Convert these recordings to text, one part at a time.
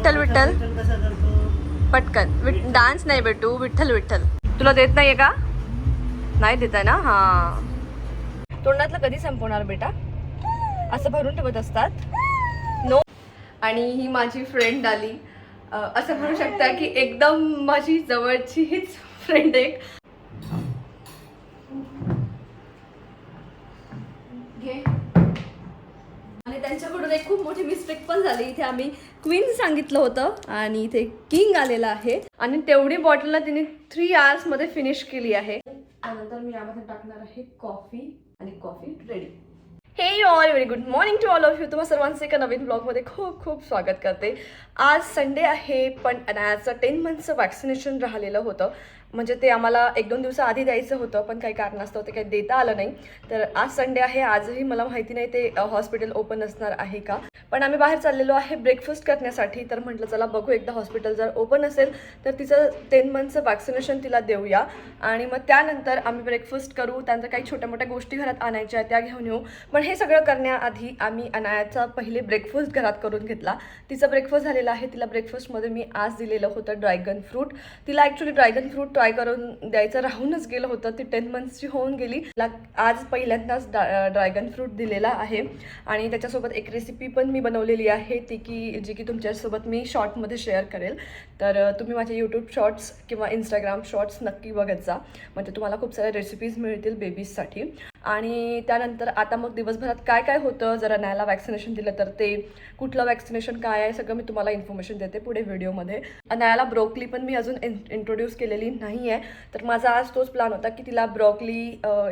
विठ्ठल विठ्ठल. पटकन. करतो पटकन डान्स नाही बेटू विठ्ठल विठ्ठल. तुला देत नाहीये का? नाही देत आहे ना? हा. तोंडातलं कधी संपवणार बेटा? असं भरून ठेवत असतात. नो आणि ही माझी फ्रेंड आली. असं म्हणू शकता की एकदम माझी जवळची हीच फ्रेंड एक. त्यांच्याकडून एक खूप मोठी मिस्टेक पण झाली. इथे आम्ही क्वीन सांगितलं होतं आणि इथे किंग आलेला आहे. आणि तेवढी बॉटलला तिने थ्री आवर्समध्ये फिनिश केली आहे. त्यानंतर मी यामध्ये टाकणार आहे कॉफी आणि कॉफी रेडी हे all very good morning to all of you तुम्हा सर्वांचं एका नवीन ब्लॉगमध्ये खूप खूप स्वागत करते. आज संडे आहे पण अनायाचं टेन मंथचं वॅक्सिनेशन राहिलेलं होतं. म्हणजे ते आम्हाला एक दोन दिवसाआधी द्यायचं होतं पण काही कारणास्तव ते काही देता आलं नाही. तर आज संडे आहे आजही मला माहिती नाही ते हॉस्पिटल ओपन असणार आहे का? पण आम्ही बाहेर चाललेलो आहे ब्रेकफास्ट करण्यासाठी तर म्हटलं चला बघू एकदा हॉस्पिटल जर ओपन असेल तर तिचं टेन मंथचं वॅक्सिनेशन तिला देऊया. आणि मग त्यानंतर आम्ही ब्रेकफास्ट करू त्यानंतर काही छोट्या मोठ्या गोष्टी घरात आणायच्या त्या घेऊन येऊ. पण हे सगळं करण्याआधी आम्ही अनायाचा पहिले ब्रेकफास्ट घरात करून घेतला. तिचा ब्रेकफास्ट झालेला आहे तिला ब्रेकफास्टमध्ये मी आज दिलेलं होतं ड्रॅगन फ्रूट तिला ॲक्च्युली ड्रॅगन फ्रूट ट्राय करून द्यायचं राहूनच गेलं होतं. ती टेन मंथ्सची होऊन गेली. आज पहिल्यांदाच ड्रॅगन फ्रूट दिलेला आहे. आणि त्याच्यासोबत एक रेसिपी पण मी बनवलेली आहे. ती की जी की तुमच्यासोबत मी शॉर्टमध्ये शेअर करेल. तर तुम्ही माझे यूट्यूब शॉर्ट्स किंवा इंस्टाग्राम शॉर्ट्स नक्की बघत जा. म्हणजे तुम्हाला खूप साऱ्या रेसिपीज मिळतील बेबीजसाठी आणि त्यानंतर आता मग दिवसभरात काय काय होतं? जर न्यायला वॅक्सिनेशन दिलं तर ते कुठलं वॅक्सिनेशन काय आहे? सगळं मी तुम्हाला इन्फॉर्मेशन देते पुढे व्हिडिओमध्ये न्यायाला ब्रोकली पण मी अजून इंट्रोड्यूस केलेली नाही आहे तर माझा आज तोच प्लॅन होता की तिला ब्रोकली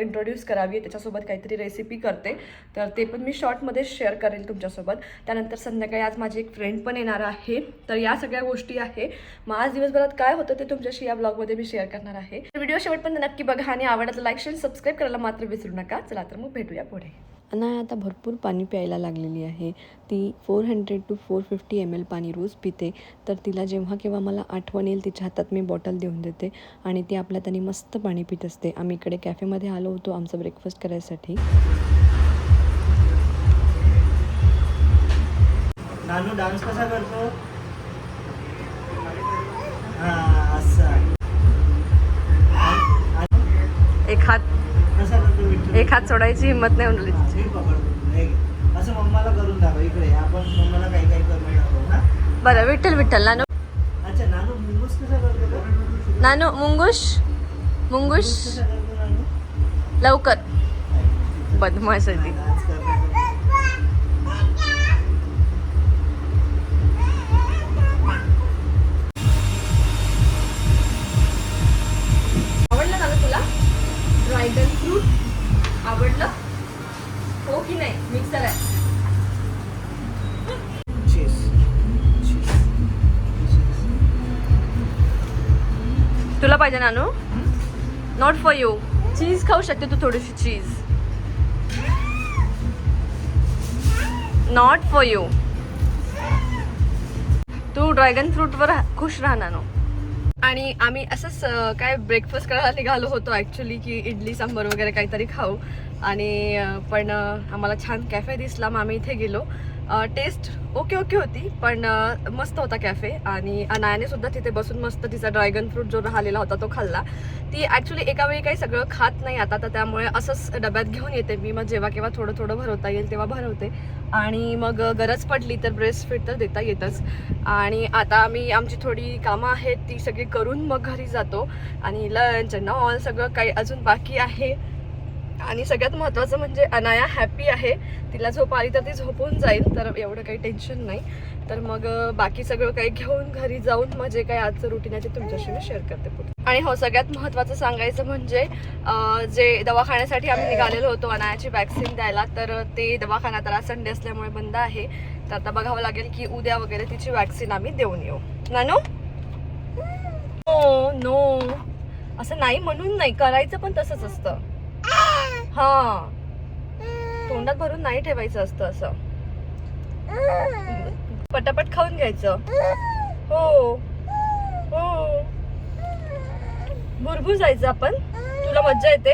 इंट्रोड्यूस करावी त्याच्यासोबत काहीतरी रेसिपी करते. तर ते पण मी शॉर्टमध्ये शेअर करेल तुमच्यासोबत. त्यानंतर संध्याकाळी आज माझी एक फ्रेंड पण येणार आहे. तर या सगळ्या गोष्टी आहे. मग आज दिवसभरात काय होतं ते तुमच्याशी या ब्लॉगमध्ये मी शेअर करणार आहे. व्हिडिओ शेवटपर्यंत नक्की बघा आणि आवडलं लाईक शेअर सबस्क्राईब करायला मात्र विसरू नका चला तर मग भेटूया पुढे. अनाया आता भरपूर पाणी प्यायला लागलेली आहे. ती four hundred to four fifty M L पाणी रोज पिते. तर तिला जेव्हा केव्हा मला आठवण येईल तिच्या हातात मी बॉटल देऊन देते आणि ती आपल्या त्यांनी मस्त पाणी पित असते. आम्ही इकडे कॅफेमध्ये आलो होतो आमचं ब्रेकफास्ट करायसाठी. नानू डान्स कसा करतो? हा असा. एक हात एक हात सोडायची हिंमत नाही होणार तिची मी पकडतो घे. असं मम्माला करून दाखव इकडे आपण मम्माला काही काही करून दाखव ना बरं विठ्ठल विठ्ठल नानू. अच्छा नानू मुंगूस कसा करतो गं? नानू मुंगुश मुंगुश कसा लवकर. बदमाश आहे ती. डान्स करतो आवडलं आवडलं? हो की नाही? मिक्सर आहे. तुला पाहिजे Nanu? Not for you cheese खाऊ शकते तू थोडीशी चीज नॉट फॉर यू तू ड्रॅगन फ्रूटवर खुश राहा नानू. आणि आम्ही असंच काय ब्रेकफास्ट करायला निघालो होतो ॲक्च्युली की इडली सांबर वगैरे काहीतरी खाऊ. आणि पण आम्हाला छान कॅफे दिसला मग आम्ही इथे गेलो. टेस्ट ओके ओके होती पण मस्त होता कॅफे आणि अनायाने सुद्धा तिथे बसून मस्त तिचा ड्रॅगन फ्रूट जो राहिलेला होता तो खाल्ला. ती ॲक्च्युली एका वेळी काही सगळं खात नाही आता तर त्यामुळे असंच डब्यात घेऊन येते मी. मग जेव्हा केव्हा थोडं थोडं भरवता येईल तेव्हा भरवते. आणि मग गरज पडली तर ब्रेस्ट फिट तर देता येतच. आणि आता आम्ही आमची थोडी कामं आहेत ती सगळी करून मग घरी जातो. आणि लंच अँड ऑल सगळं काही अजून बाकी आहे. आणि सगळ्यात महत्त्वाचं म्हणजे अनाया हॅपी आहे. तिला झोप आली तर ती झोपून जाईल तर एवढं काही टेन्शन नाही. तर मग बाकी सगळं काही घेऊन घरी जाऊन म्हणजे काय काही आजचं रुटीन आहे ते तुमच्याशी मी शेअर करते पुढे. आणि हो सगळ्यात महत्त्वाचं सांगायचं म्हणजे जे दवाखान्यासाठी आम्ही निघालेलो होतो अनायाची वॅक्सिन द्यायला तर ते दवाखाना तर आज संडे असल्यामुळे बंद आहे. तर आता बघावं लागेल की उद्या वगैरे तिची वॅक्सिन आम्ही देऊन येऊ. नानो? No no. असं नाही म्हणून नाही करायचं पण तसंच असतं. हा. तोंडात भरून नाही ठेवायचं असतं असं. पटापट खाऊन घ्यायचं. हो. हो. भुरभुर जायचं आपण? तुला मज्जा येते?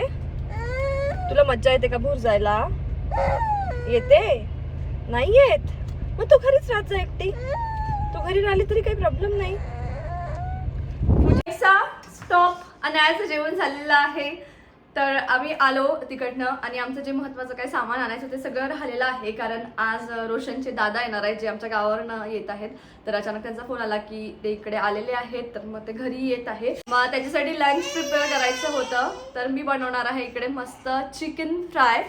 तुला मज्जा येते का भूर जायला? येते? नाही येत. मग तू घरीच राहत जा एकटी. तू घरी राहिली तरी काही प्रॉब्लेम नाही. स्टॉप अनायाचं जेवण झालेलं आहे. तर आम्ही आलो तिकडनं आणि आमचं जे महत्त्वाचं काही सामान आणायचं ते सगळं राहिलेलं आहे कारण आज रोशनचे दादा येणार आहेत जे आमच्या गावावरनं येत आहेत. तर अचानक त्यांचा फोन आला की ते इकडे आलेले आहेत तर मग ते घरी येत आहे. मग त्याच्यासाठी लंच प्रिपेअर करायचं होतं तर मी बनवणार आहे इकडे मस्त चिकन फ्राय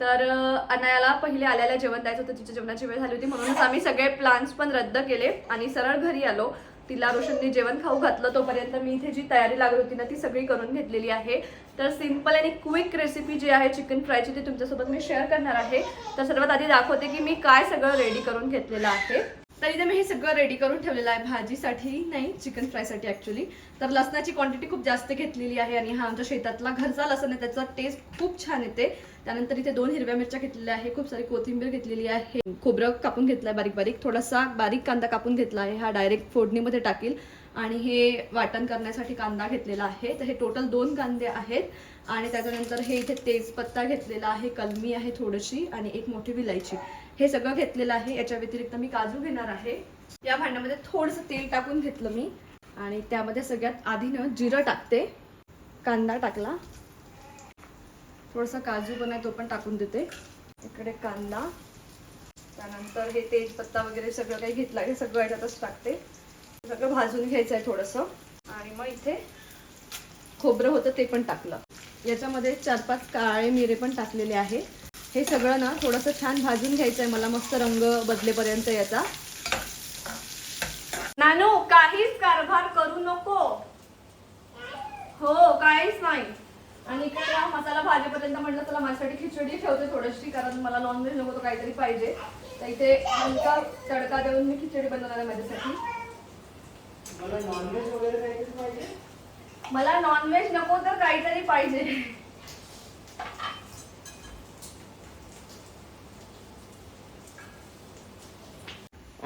तर अनायाला पहिले आल्याला जेवण द्यायचं होतं तिच्या जेवणाची वेळ झाली होती म्हणूनच आम्ही सगळे प्लान्स पण रद्द केले आणि सरळ घरी आलो. तिला रोशनने जेवण खाऊ घातलं तोपर्यंत मी इथे जी तयारी लागली होती ना ती सगळी करून घेतलेली आहे. तर सिंपल आणि क्विक रेसिपी जी आहे चिकन फ्रायची ती तुमच्यासोबत मी शेअर करणार आहे. तर सर्वात आधी दाखवते की मी काय सगळं रेडी करून घेतलेलं आहे. तर इथे मी हे सगळं रेडी करून ठेवलेलं आहे भाजीसाठी. नाही चिकन फ्रायसाठी ॲक्च्युली तर लसणाची क्वांटिटी खूप जास्त घेतलेली आहे आणि हा आमच्या शेतातला घरचा लसण आहे त्याचा टेस्ट खूप छान येते. त्यानंतर इथे दोन हिरव्या मिरच्या घेतलेल्या आहे खूप सारी कोथिंबीर घेतलेली आहे. खोबरं कापून घेतलंय बारीक बारीक. थोडासा बारीक कांदा कापून घेतला आहे हा डायरेक्ट फोडणीमध्ये टाकील. आणि हे वाटण करण्यासाठी कांदा घेतलेला आहे. तर हे टोटल दोन कांदे आहेत. आणि त्याच्यानंतर हे इथे तेजपत्ता घेतलेला आहे कलमी आहे थोडीशी आणि एक मोठी विलायची. हे सगळं घेतलेलं आहे. याच्या व्यतिरिक्त मी काजू घेणार आहे. या भांड्यामध्ये थोडंसं तेल टाकून घेतलं मी. आणि त्यामध्ये सगळ्यात आधी ना जिरं टाकते. कांदा टाकला. थोडंसं काजू पण आहे तो पण टाकून देते. इकडे कांदा. त्यानंतर हे तेजपत्ता वगैरे सगळं काही घेतलं हे सगळं याच्यातच टाकते. सगळं भाजून घ्यायचं आहे थोडंसं. आणि मग इथे खोबरं होतं ते पण टाकलं. याच्यामध्ये चार पाच काळे मिरे पण टाकलेले आहे. हे सगळं ना थोडंसं छान भाजून घ्यायचं आहे मला मस्त रंग बदलेपर्यंत याचा. नानू काहीच कारभार करू नको. हो काहीच नाही. आणि इकडे ना मसाला भाजीपर्यंत म्हटलं चला माझ्यासाठी खिचडी ठेवते थोडीशी कारण मला नॉनव्हेज नको तो काहीतरी पाहिजे. तर इथे हलका तडका देऊन मी खिचडी बनवणार आहे माझ्यासाठी. मला नॉनव्हेज वगैरे काहीतरी पाहिजे? मला नॉनव्हेज नको तर काहीतरी पाहिजे.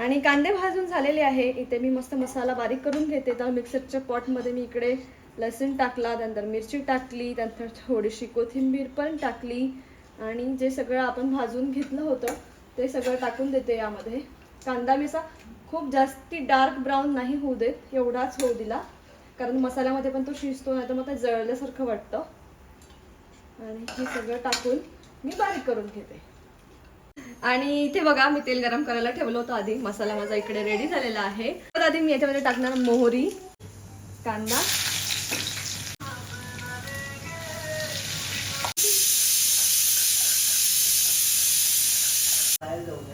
आणि कांदे भाजून झालेले आहे. इथे मी मस्त मसाला बारीक करून घेते. तर मिक्सरच्या पॉटमध्ये मी इकडे लसूण टाकला त्यानंतर मिरची टाकली त्यानंतर थोडीशी कोथिंबीर पण टाकली आणि जे सगळं आपण भाजून घेतलं होतं ते सगळं टाकून देते यामध्ये. कांदा मिसा खूप जास्ती डार्क ब्राऊन नाही होऊ देत एवढाच होऊ दिला. कारण मसाल्यामध्ये पण तो शिजतो नाही तर मग ते जळल्यासारखं वाटतं. आणि हे सगळं टाकून मी बारीक करून घेते. आणि इथे बघा मी तेल गरम करायला ठेवलं होतं आधी. मसाला माझा इकडे रेडी झालेला आहे. तर आधी मी याच्यामध्ये टाकणार मोहरी कांदा.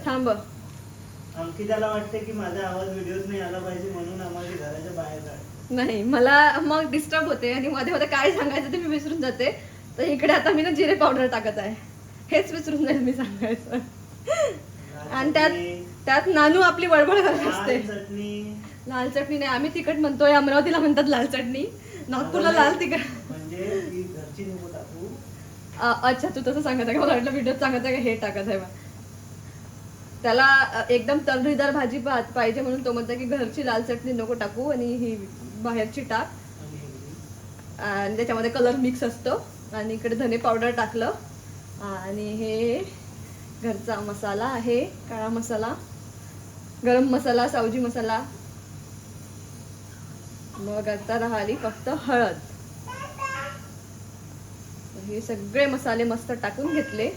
थांब. अंकिताला वाटते की माझा आवाज व्हिडिओत नाही आला पाहिजे म्हणून आम्हाला घराच्या बाहेर नाही मला मग डिस्टर्ब होते आणि मध्ये मध्ये काय सांगायचं ते मी विसरून जाते. तर इकडे आता मी ना जिरे पावडर टाकत आहे. हेच विसरून जाईल मी सांगायचं. आणि त्यात त्यात नानू आपली बडबड करत असते. लाल चटणी नाही आम्ही तिखट म्हणतोय अमरावतीला म्हणतात लाल चटणी. नागपूरला लाल तिखट. म्हणजे ती घरची नको टाकू अ, अच्छा तू तसं सांगत आहे का? मला वाटलं व्हिडिओ सांगत आहे का? हे टाकत आहे. त्याला एकदम तर्रीदार भाजी पाहिजे म्हणून तो म्हणतो की घरची लाल चटणी नको टाकू आणि ही बाहेरची टाक. आणि त्याच्यामध्ये कलर मिक्स असतो. आणि इकडे धने पावडर टाकलं. आणि हे घरचा मसाला आहे काळा मसाला गरम मसाला सावजी मसाला. मग आता राहिली फक्त हळद. हे सगळे मसाले मस्त टाकून घेतले.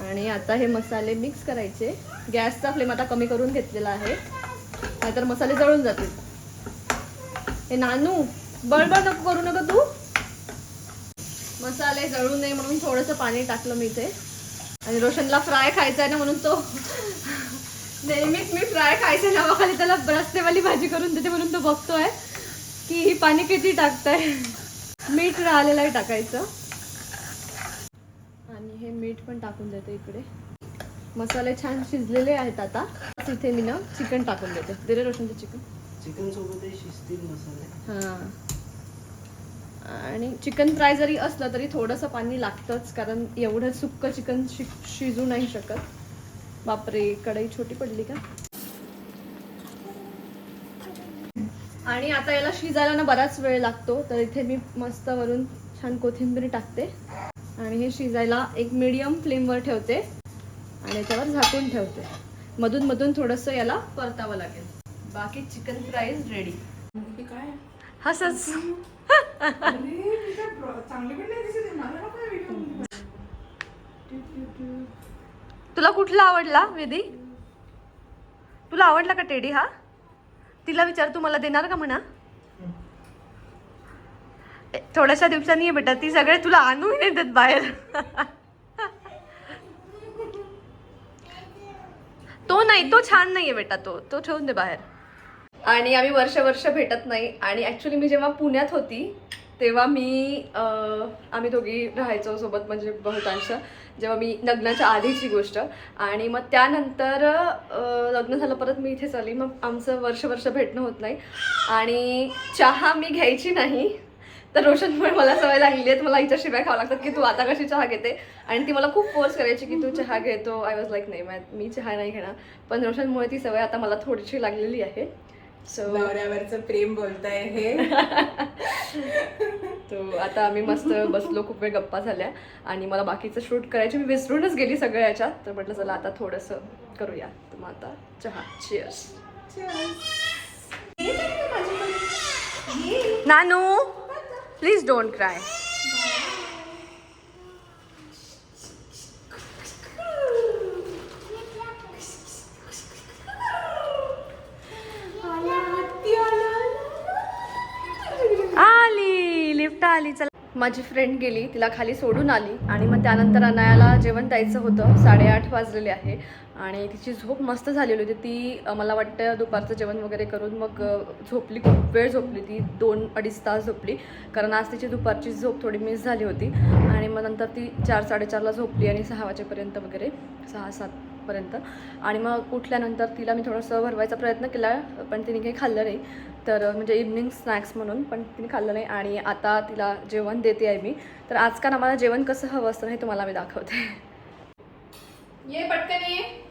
आणि आता हे मसाले मिक्स करायचे. गॅसचा फ्लेम आता कमी करून घेतलेला आहे. नाहीतर मसाले जळून जातील. हे नानू बळबळ नको करू नका तू. मसाले जळू नये म्हणून थोडंसं पाणी टाकलं मी इथे. आणि रोशनला फ्राय खायचा आहे ना म्हणून तो नेहमीच मी फ्राय खायच्या नावाखाली त्याला रस्तेवाली भाजी करून देते म्हणून तो बघतोय की ही पाणी किती टाकताय. मीठ राहिलेलं आहे टाकायचं. आणि हे मीठ पण टाकून देते इकडे. मसाले छान शिजलेले आहेत आता. तिथे मी ना चिकन टाकून देते. दे रे रोशनचं चिकन. चिकन सोबत शिजतील मसाले. हां. आणि चिकन फ्राय जरी असलं तरी थोडंसं पाणी लागतंच कारण एवढं सुक्क चिकन शि शिजू नाही शकत. बापरे कढई छोटी पडली का? आणि आता याला शिजायला ना बराच वेळ लागतो तर इथे मी मस्त वरून छान कोथिंबीर टाकते. आणि हे शिजायला एक मिडियम फ्लेमवर ठेवते आणि याच्यावर झाकून ठेवते. मधून मधून थोडंसं याला परतावं लागेल. बाकी चिकन फ्राईज रेडी काय? हसच तुला कुठला आवडला वेदी? तुला आवडला का टेडी हा? तिला विचार तू मला देणार का म्हणा? थोड्याशा दिवसांनी ये बेटा ती सगळे तुला आणून येतात बाहेर. तो नाही तो छान नाहीये बेटा तो. तो ठेवून दे बाहेर. आणि आम्ही वर्ष वर्ष भेटत नाही. आणि ॲक्च्युली मी जेव्हा पुण्यात होती तेव्हा मी आम्ही दोघी राहायचो सोबत म्हणजे बहुतांश. जेव्हा मी लग्नाच्या आधीची गोष्ट. आणि मग त्यानंतर लग्न झालं परत मी इथेच आली मग आमचं वर्ष वर्ष भेटणं होत नाही. आणि चहा मी घ्यायची नाही. तर रोशनमुळे मला सवय लागली आहे मला हिच्या शिवाय खावं लागतात की तू आता कशी चहा घेते? आणि ती मला खूप फोर्स करायची की तू चहा घेतो. आय वॉज लाईक नाही मी चहा नाही घेणार. पण रोशनमुळे ती सवय आता मला थोडीशी लागलेली आहे. सो नवऱ्यावरचं प्रेम बोलताय हे. तो आता आम्ही मस्त बसलो खूप वेळ गप्पा झाल्या. आणि मला बाकीचं शूट करायची मी विसरूनच गेली सगळ्या याच्यात. तर म्हटलं चला आता थोडंसं करूया. तर मग आता चहा. Cheers Nanu please don't cry आली लिफ्ट आली चला माझी फ्रेंड गेली तिला खाली सोडून आली आणि मग त्यानंतर अनायाला जेवण द्यायचं होतं. साडेआठ वाजलेले आहे आणि तिची झोप मस्त झालेली होती. ती मला वाटतं दुपारचं जेवण वगैरे करून मग झोपली खूप वेळ झोपली ती. दोन अडीच तास झोपली. कारण आज तिची दुपारची झोप थोडी मिस झाली होती. आणि मग नंतर ती चार साडेचारला झोपली आणि सहा वाजेपर्यंत वगैरे सहा सात आठपर्यंत आणि मग उठल्यानंतर तिला मी थोडंसं भरवायचा प्रयत्न केला पण तिने काही खाल्लं नाही. तर म्हणजे इव्हनिंग स्नॅक्स म्हणून पण तिने खाल्लं नाही. आणि आता तिला जेवण देते आहे मी. तर आजकाल आम्हाला जेवण कसं हवं असतं हे तुम्हाला मी दाखवते. ये पटकन ये.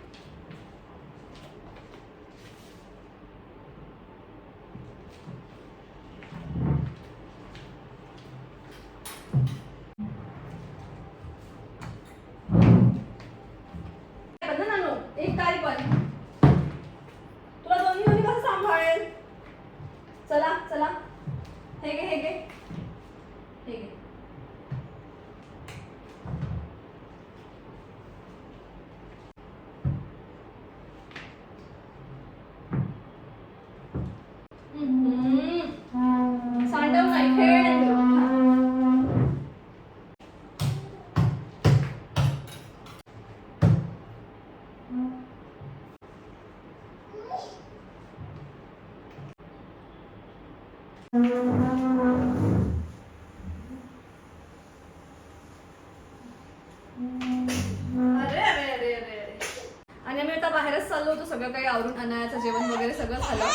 सगळं काही आवरून अनायाचं जेवण वगैरे सगळं झालं.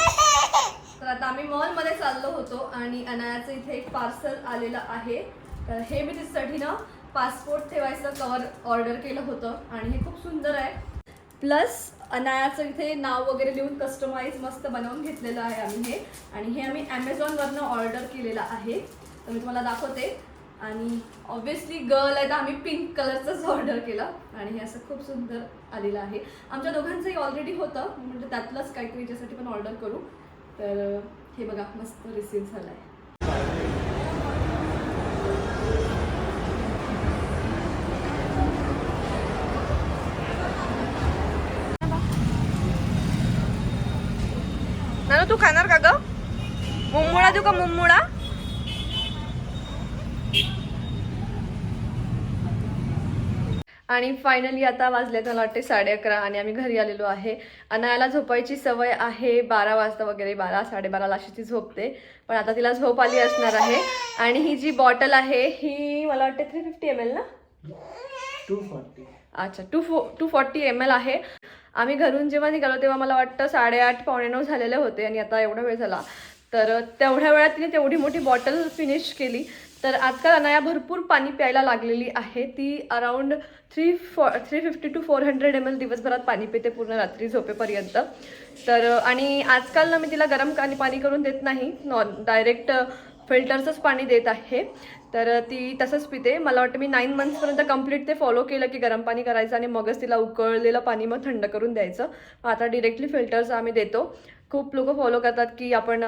तर आता आम्ही मॉलमध्ये चाललो होतो आणि अनायाचं इथे एक पार्सल आलेलं आहे. तर हे मी तिच्यासाठी ना पासपोर्ट ठेवायचं कवर ऑर्डर केलं होतं आणि हे खूप सुंदर आहे. प्लस अनायाचं इथे नाव वगैरे लिहून कस्टमाइज मस्त बनवून घेतलेलं आहे आम्ही हे. आणि हे आम्ही ॲमेझॉनवरनं ऑर्डर केलेलं आहे. तर मी तुम्हाला दाखवते. आणि ऑब्व्हियसली गर्ल आहे तर आम्ही पिंक कलरचंच ऑर्डर केलं. आणि हे असं खूप सुंदर आलेलं आहे. आमच्या दोघांचंही ऑलरेडी होतं. म्हणजे त्यातलंच काहीतरी याच्यासाठी पण ऑर्डर करू. तर हे बघा मस्त रिसीव्ह झालं आहे नानू तू खाणार का ग? मुंमुळा देऊ का मुंमुळा आणि फायनली आता वाजले मला वाटते साडे अकरा आणि आम्ही घरी आलेलो आहे. अनायाला झोपायची सवय आहे बारा वाजता वगैरे बारा साडेबाराला अशी ती झोपते. पण आता तिला झोप आली असणार आहे. आणि ही जी बॉटल आहे ही मला वाटते थ्री फिफ्टी एम एल ना? टू फॉर्टी अच्छा two four two forty M L आहे. आम्ही घरून जेव्हा निघालो तेव्हा मला वाटतं साडेआठ पावणे नऊ झालेले होते आणि आता एवढा वेळ झाला. तर तेवढ्या वेळात तिने तेवढी मोठी बॉटल फिनिश केली. तर आजकाल अनाया भरपूर पाणी प्यायला लागलेली आहे. ती around three four three fifty to four hundred M L दिवसभरात पाणी पिते पूर्ण रात्री झोपेपर्यंत. तर आणि आजकाल ना मी तिला गरम पाणी पाणी करून देत नाही. नॉन डायरेक्ट फिल्टरचंच पाणी देत आहे. तर ती तसंच पिते. मला वाटतं मी नाईन मंथ्सपर्यंत कंप्लीट ते फॉलो केलं की गरम पाणी करायचं आणि मगच तिला उकळलेलं पाणी मग थंड करून द्यायचं. आता डिरेक्टली फिल्टरचं आम्ही देतो. खूप लोक फॉलो करतात की आपण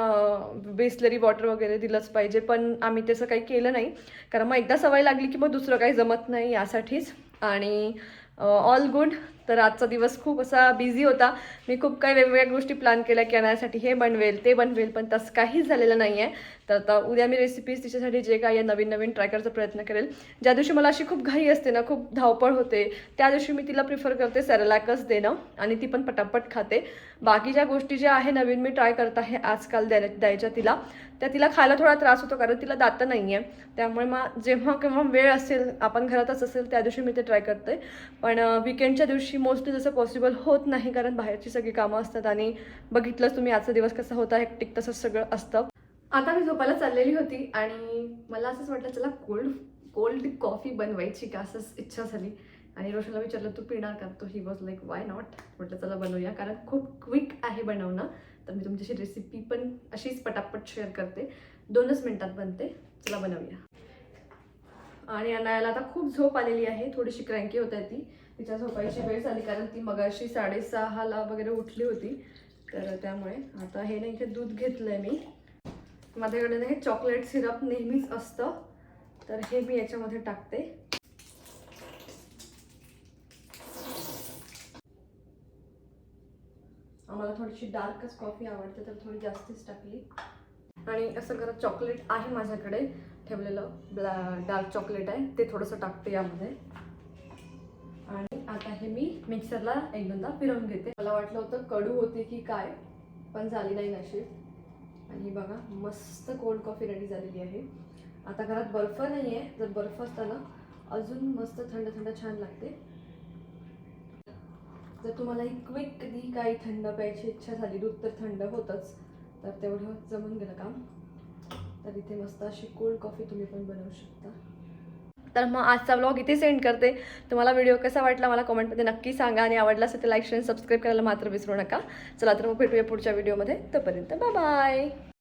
बिस्लरी वॉटर वगैरे दिलंच पाहिजे पण आम्ही तसं काही केलं नाही. कारण मग एकदा सवय लागली की मग दुसरं काही जमत नाही यासाठीच. आणि ऑल गुड तर आजचा दिवस खूप असा बिझी होता. मी खूप काही वेगवेगळ्या गोष्टी प्लॅन केल्या की आणण्यासाठी हे बनवेल ते बनवेल पण तसं काहीच झालेलं नाही आहे तर आता उद्या मी रेसिपीज तिच्यासाठी जे काही या नवीन नवीन ट्राय करायचा प्रयत्न करेल. ज्या दिवशी मला अशी खूप घाई असते ना खूप धावपळ होते त्या दिवशी मी तिला प्रिफर करते सेरलॅकच देणं आणि ती पण पटापट खाते. बाकी ज्या गोष्टी ज्या आहे नवीन मी ट्राय करत आहे आजकाल द्याय द्यायच्या तिला त्या तिला खायला थोडा त्रास होतो कारण तिला दातं नाही आहे त्यामुळे मग जेव्हा केव्हा वेळ असेल आपण घरातच असेल त्या दिवशी मी ते ट्राय करते. पण विकेंडच्या दिवशी मोस्टली जसं पॉसिबल होत नाही कारण बाहेरची सगळी कामं असतात आणि बघितलंच तुम्ही आजचा दिवस कसा होता हेक्टिक तसंच सगळं असतं. आता मी झोपायला चाललेली होती आणि मला असंच वाटलं चला कोल्ड कोल्ड कॉफी बनवायची का असंच इच्छा झाली. आणि रोशनला विचारलं तू पिणार का? तो he was like why not म्हटलं चला बनवूया कारण खूप क्विक आहे बनवणं. तर मी तुमच्याशी रेसिपी पण अशीच पटापट शेअर करते. दोनच मिनटात बनते. चला बनवूया. आणि अनायाला आता खूप झोप आलेली आहे थोडीशी क्रँकी होत आहे ती. तिच्या झोपायची वेळ झाली कारण ती मगाशी साडेसहाला वगैरे उठली होती. तर त्यामुळे आता हे नाही इथे दूध घेतलंय मी. माझ्याकडे ना हे चॉकलेट सिरप नेहमीच असतं. तर हे मी याच्यामध्ये टाकते. आम्हाला थोडीशी डार्कच कॉफी आवडते तर थोडी जास्तीच टाकली. आणि असं करत चॉकलेट आहे माझ्याकडे. ठेवलेलं ब्लॅ डार्क चॉकलेट आहे. ते थोडंसं टाकते यामध्ये. आणि आता हे मी मिक्सरला एक दोनदा फिरवून घेते. मला वाटलं होतं कडू होते की काय पण झाली नाही नशीब. आणि बघा मस्त कोल्ड कॉफी रेडी झालेली आहे. आता घरात बर्फ नाही आहे जर बर्फ असताना अजून मस्त थंड थंड छान लागते. जर तुम्हाला ही क्विक कधी काही थंड प्यायची इच्छा झाली दूध तर थंड होतंच. तर तेवढं जमून गेलं काम. तर इथे मस्त अशी कोल्ड कॉफी तुम्ही पण बनवू शकता. तर मग आजचा ब्लॉग इथे सेंड करते. तुम्हाला व्हिडिओ कसा वाटला मला कमेंटमध्ये नक्की सांगा आणि आवडला असेल तर लाईक शेअर सबस्क्राईब करायला मात्र विसरू नका. चला तर मग भेटूया पुढच्या व्हिडिओमध्ये तोपर्यंत बाय बाय